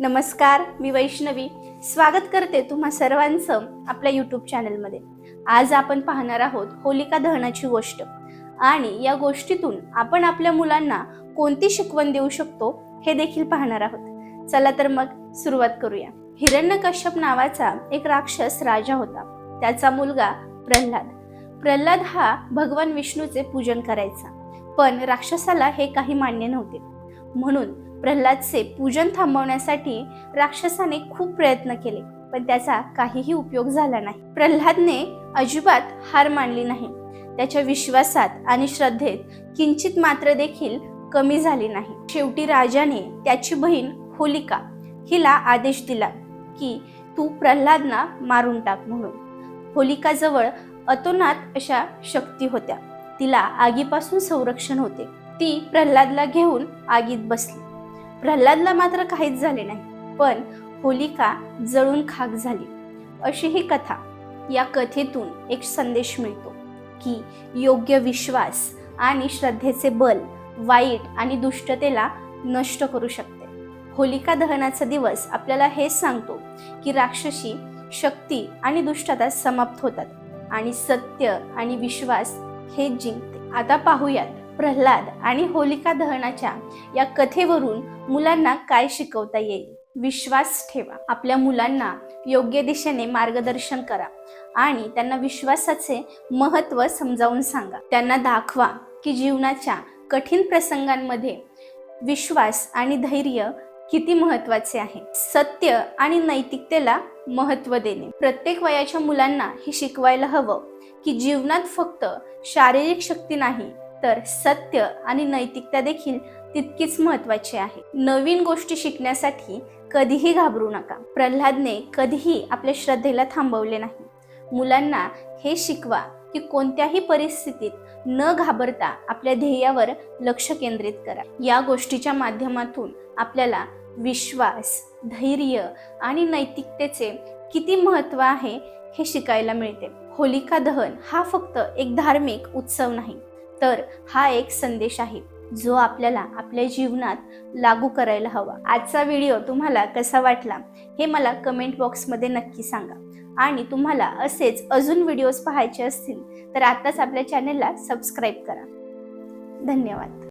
नमस्कार मी वैष्णवी. स्वागत करते तुम्हा सर्वांचं आपल्या यूट्यूब चॅनलमध्ये आज आपण पाहणार आहोत होलिका दहनाची गोष्ट. आणि या गोष्टीतून आपण आपल्या मुलांना कोणती शिकवण देऊ शकतो हे देखील पाहणार आहोत. चला तर मग सुरुवात करूया. हिरण्यकश्यप नावाचा एक राक्षस राजा होता. त्याचा मुलगा प्रल्हाद. प्रल्हाद हा भगवान विष्णूचे पूजन करायचा. पण राक्षसाला हे काही मान्य नव्हते. म्हणून प्रल्हादचे पूजन थांबवण्यासाठी राक्षसाने खूप प्रयत्न केले पण त्याचा काहीही उपयोग झाला नाही. प्रल्हादने अजिबात हार मानली नाही. त्याच्या विश्वासात आणि श्रद्धेत किंचित मात्र देखील कमी झाली नाही. शेवटी राजाने त्याची बहीण होलिका हिला आदेश दिला की तू प्रल्हादना मारून टाक म्हणून. होलिकाजवळ अतोनात अशा शक्ती होत्या. तिला आगीपासून संरक्षण होते. ती प्रल्हादला घेऊन आगीत बसली. प्रल्हादला मात्र काहीच झाले नाही पण होलिका जळून खाक झाली. अशी ही कथा या कथेतून एक संदेश मिळतो की योग्य विश्वास आणि श्रद्धेचे बल वाईट आणि दुष्टतेला नष्ट करू शकते. होलिका दहनाचा दिवस आपल्याला हे सांगतो की राक्षसी शक्ती आणि दुष्टता समाप्त होतात आणि सत्य आणि विश्वास हे जिंकते. आता पाहूयात. प्रल्हाद आणि होलिका दहनाच्या या कथेवरून मुलांना काय शिकवता येईल? विश्वास ठेवा. आपल्या मुलांना योग्य दिशेने मार्गदर्शन करा आणि त्यांना विश्वासाचे महत्त्व समजावून सांगा. त्यांना दाखवा की जीवनाच्या कठीण प्रसंगांमध्ये विश्वास आणि धैर्य किती महत्त्वाचे आहे. सत्य आणि नैतिकतेला महत्त्व देणे. प्रत्येक वयाच्या मुलांना हे शिकवायला हवं की जीवनात फक्त शारीरिक शक्ती नाही तर सत्य आणि नैतिकता देखील तितकीच महत्वाची आहे. नवीन गोष्टी शिकण्यासाठी कधीही घाबरू नका. प्रल्हादने कधीही आपल्या श्रद्धेला थांबवले नाही. मुलांना हे शिकवा की कोणत्याही परिस्थितीत न घाबरता आपल्या ध्येयावर लक्ष केंद्रित करा. या गोष्टीच्या माध्यमातून आपल्याला विश्वास धैर्य आणि नैतिकतेचे किती महत्त्व आहे हे शिकायला मिळते. होलिका दहन हा फक्त एक धार्मिक उत्सव नाही तर हा एक संदेश आहे जो आपल्याला आपल्या जीवनात लागू करायला हवा. आजचा व्हिडिओ तुम्हाला कसा वाटला हे मला कमेंट बॉक्समध्ये नक्की सांगा. आणि तुम्हाला असेच अजून व्हिडिओज पाहायचे असतील तर आत्ताच आपल्या चॅनेलला सबस्क्राईब करा. धन्यवाद.